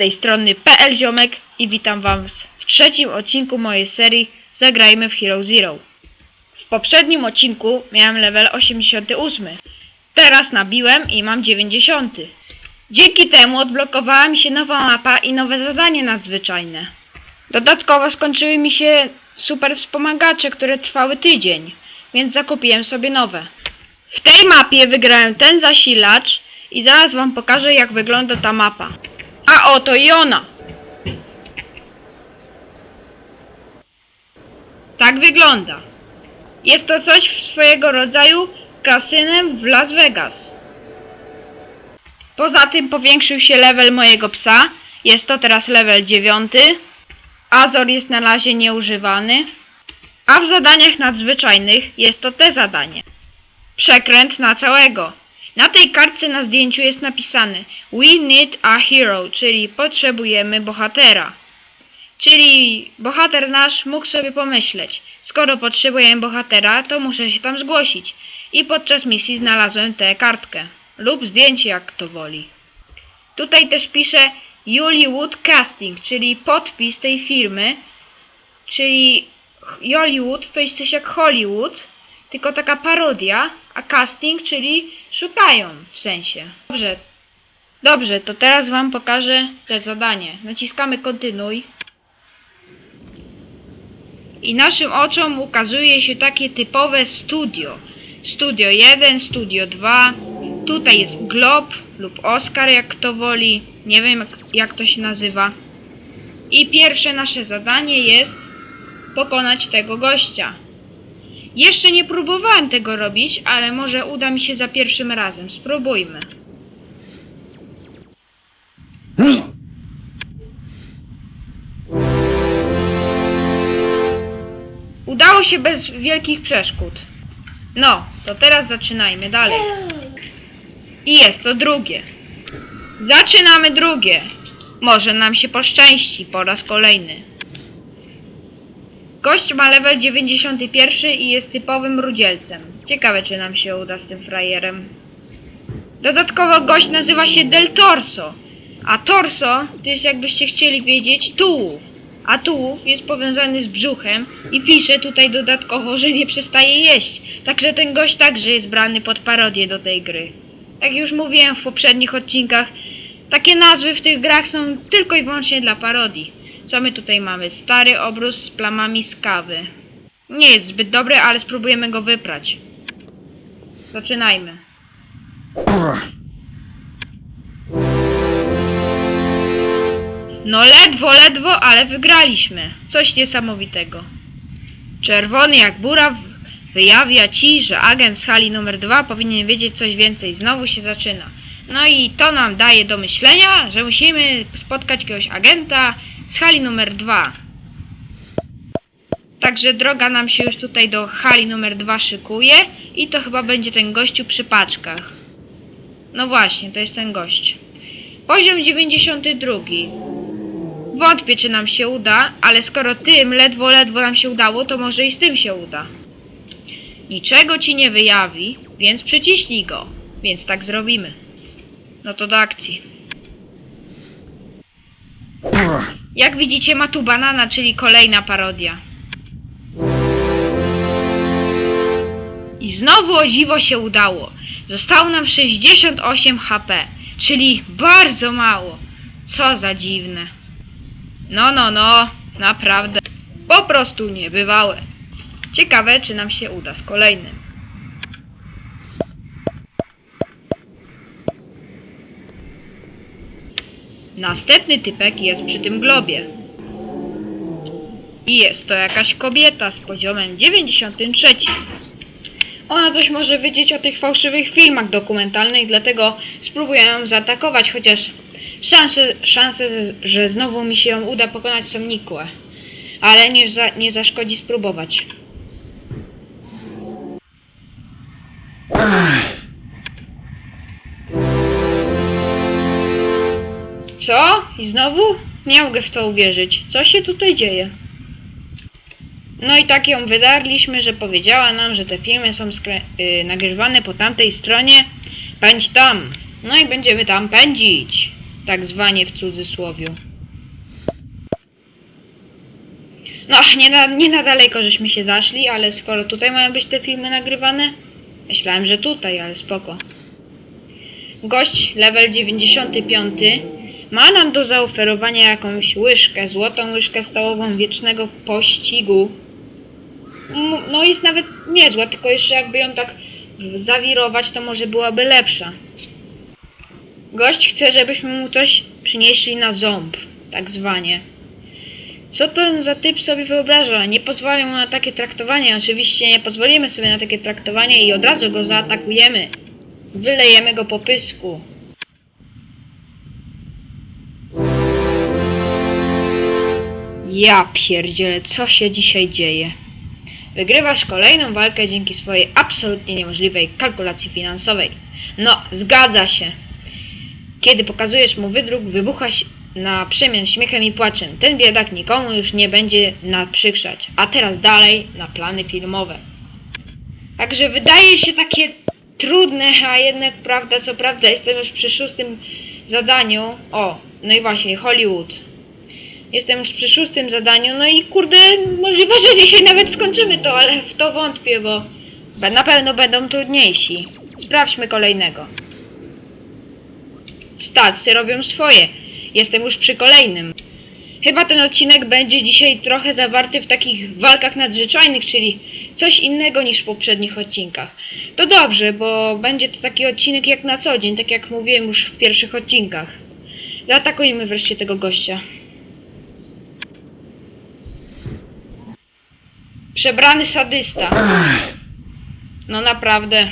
tej strony PL Ziomek i witam Was w trzecim odcinku mojej serii Zagrajmy w Hero Zero. W poprzednim odcinku miałem level 88. Teraz nabiłem i mam 90. Dzięki temu odblokowała mi się nowa mapa i nowe zadanie nadzwyczajne. Dodatkowo skończyły mi się super wspomagacze, które trwały tydzień, więc zakupiłem sobie nowe. W tej mapie wygrałem ten zasilacz i zaraz wam pokażę jak wygląda ta mapa. A oto i ona. Tak wygląda. Jest to coś w swojego rodzaju kasynem w Las Vegas. Poza tym powiększył się level mojego psa. Jest to teraz level 9. Azor jest na razie nieużywany. A w zadaniach nadzwyczajnych jest to te zadanie. Przekręt na całego. Na tej kartce na zdjęciu jest napisane We need a hero, czyli potrzebujemy bohatera. Czyli bohater nasz mógł sobie pomyśleć, skoro potrzebujemy bohatera, to muszę się tam zgłosić. I podczas misji znalazłem tę kartkę. Lub zdjęcie, jak kto woli. Tutaj też pisze Hollywood Casting, czyli podpis tej firmy. Czyli Hollywood to jest coś jak Hollywood, tylko taka parodia, a casting, czyli szukają w sensie. Dobrze, dobrze, to teraz wam pokażę te zadanie. Naciskamy kontynuuj. I naszym oczom ukazuje się takie typowe studio. Studio 1, studio 2. Tutaj jest Glob lub Oscar, jak kto woli. Nie wiem, jak, to się nazywa. I pierwsze nasze zadanie jest pokonać tego gościa. Jeszcze nie próbowałem tego robić, ale może uda mi się za pierwszym razem. Spróbujmy. Udało się bez wielkich przeszkód. No, to teraz zaczynajmy dalej. I jest to drugie. Zaczynamy drugie. Może nam się poszczęści po raz kolejny. Gość ma level 91 i jest typowym rudzielcem. Ciekawe, czy nam się uda z tym frajerem. Dodatkowo gość nazywa się Del Torso. A torso to jest jakbyście chcieli wiedzieć tułów. A tułów jest powiązany z brzuchem i pisze tutaj dodatkowo, że nie przestaje jeść. Także ten gość także jest brany pod parodię do tej gry. Jak już mówiłem w poprzednich odcinkach, takie nazwy w tych grach są tylko i wyłącznie dla parodii. Co my tutaj mamy? Stary obrus z plamami z kawy. Nie jest zbyt dobry, ale spróbujemy go wyprać. Zaczynajmy. No ledwo, ledwo, ale wygraliśmy. Coś niesamowitego. Czerwony jak buraw wyjawia ci, że agent z hali numer 2 powinien wiedzieć coś więcej. Znowu się zaczyna. No i to nam daje do myślenia, że musimy spotkać jakiegoś agenta z hali numer 2. Także droga nam się już tutaj do hali numer 2 szykuje i to chyba będzie ten gościu przy paczkach. No właśnie, to jest ten gość. Poziom 92. Wątpię, czy nam się uda, ale skoro tym ledwo, ledwo nam się udało, to może i z tym się uda. Niczego ci nie wyjawi, więc przyciśnij go. Więc tak zrobimy. No to do akcji. Jak widzicie, ma tu banana, czyli kolejna parodia. I znowu o dziwo się udało. Zostało nam 68 HP, czyli bardzo mało. Co za dziwne. No, no, no, naprawdę. Po prostu niebywałe. Ciekawe, czy nam się uda z kolejnym. Następny typek jest przy tym globie. I jest to jakaś kobieta z poziomem 93. Ona coś może wiedzieć o tych fałszywych filmach dokumentalnych, dlatego spróbuję ją zaatakować, chociaż szanse, szanse że znowu mi się ją uda pokonać są nikłe. Ale nie, za, nie zaszkodzi spróbować. I znowu? Nie mogę w to uwierzyć. Co się tutaj dzieje? No i tak ją wydarliśmy, że powiedziała nam, że te filmy są skrę- y, nagrywane po tamtej stronie. Pędź tam. No i będziemy tam pędzić. tak zwanie w cudzysłowiu. No, nie na, nie na daleko żeśmy się zaszli, ale skoro tutaj mają być te filmy nagrywane, myślałem, że tutaj, ale spoko. Gość level 95 ma nam do zaoferowania jakąś łyżkę, złotą łyżkę stołową wiecznego pościgu. No jest nawet niezła, tylko jeszcze jakby ją tak zawirować, to może byłaby lepsza. Gość chce, żebyśmy mu coś przynieśli na ząb, tak zwanie. Co to za typ sobie wyobraża? Nie pozwolę mu na takie traktowanie. Oczywiście nie pozwolimy sobie na takie traktowanie i od razu go zaatakujemy. Wylejemy go po pysku. Ja pierdzielę, co się dzisiaj dzieje? Wygrywasz kolejną walkę dzięki swojej absolutnie niemożliwej kalkulacji finansowej. No, zgadza się. Kiedy pokazujesz mu wydruk, wybucha się na przemian śmiechem i płaczem. Ten biedak nikomu już nie będzie naprzykrzać. A teraz dalej na plany filmowe. Także wydaje się takie trudne, a jednak prawda, co prawda, jestem już przy szóstym zadaniu. O, no i właśnie, Hollywood. Jestem już przy szóstym zadaniu, no i kurde, możliwe, że dzisiaj nawet skończymy to, ale w to wątpię, bo na pewno będą trudniejsi. Sprawdźmy kolejnego. Stacje robią swoje. Jestem już przy kolejnym. Chyba ten odcinek będzie dzisiaj trochę zawarty w takich walkach nadzwyczajnych, czyli coś innego niż w poprzednich odcinkach. To dobrze, bo będzie to taki odcinek jak na co dzień, tak jak mówiłem już w pierwszych odcinkach. Zaatakujmy wreszcie tego gościa. Przebrany sadysta. No naprawdę.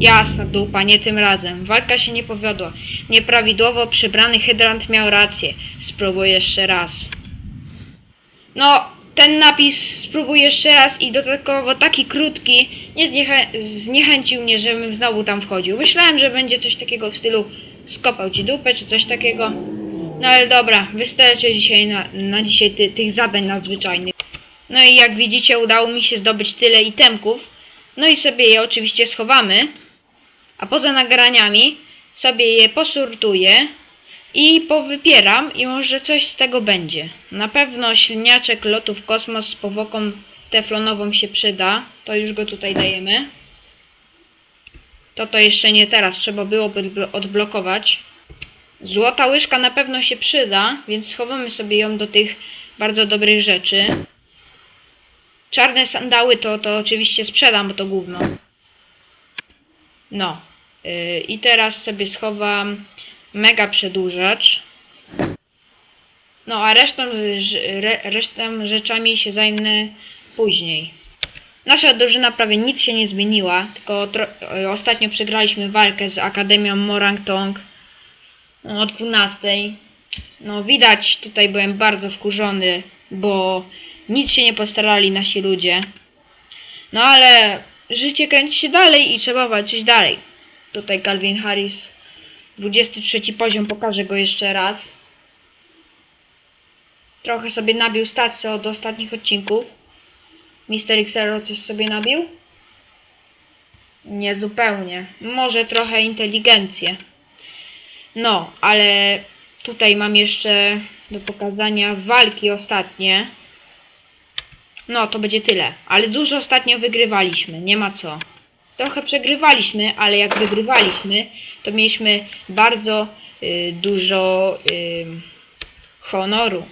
Jasna dupa, nie tym razem. Walka się nie powiodła. Nieprawidłowo przybrany hydrant miał rację. Spróbuj jeszcze raz. No, ten napis spróbuj jeszcze raz i dodatkowo taki krótki nie zniechę- zniechęcił mnie, żebym znowu tam wchodził. Myślałem, że będzie coś takiego w stylu skopał ci dupę czy coś takiego. No ale dobra, wystarczy dzisiaj na, na dzisiaj ty, tych zadań nadzwyczajnych. No i jak widzicie udało mi się zdobyć tyle itemków. No i sobie je oczywiście schowamy. A poza nagraniami sobie je posortuję i powypieram i może coś z tego będzie. Na pewno silniaczek lotu w kosmos z powłoką teflonową się przyda. To już go tutaj dajemy. To to jeszcze nie teraz, trzeba byłoby blo- odblokować. Złota łyżka na pewno się przyda, więc schowamy sobie ją do tych bardzo dobrych rzeczy. Czarne sandały to, to oczywiście sprzedam, bo to gówno. No. Yy, I teraz sobie schowam mega przedłużacz. No a resztą, re, resztą rzeczami się zajmę później. Nasza drużyna prawie nic się nie zmieniła, tylko y, ostatnio przegraliśmy walkę z Akademią Morangtong o 12. No widać, tutaj byłem bardzo wkurzony, bo nic się nie postarali nasi ludzie. No ale życie kręci się dalej i trzeba walczyć dalej. Tutaj Calvin Harris, 23 poziom, pokażę go jeszcze raz. Trochę sobie nabił stację od ostatnich odcinków. Mister Xero coś sobie nabił? Nie zupełnie. Może trochę inteligencję. No, ale tutaj mam jeszcze do pokazania walki ostatnie. No, to będzie tyle. Ale dużo ostatnio wygrywaliśmy, nie ma co. Trochę przegrywaliśmy, ale jak wygrywaliśmy, to mieliśmy bardzo y, dużo y, honoru.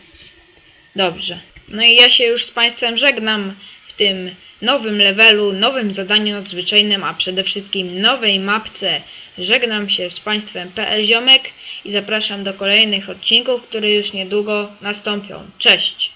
Dobrze. No i ja się już z Państwem żegnam w tym nowym levelu, nowym zadaniu nadzwyczajnym, a przede wszystkim nowej mapce. Żegnam się z Państwem PL Ziomek i zapraszam do kolejnych odcinków, które już niedługo nastąpią. Cześć!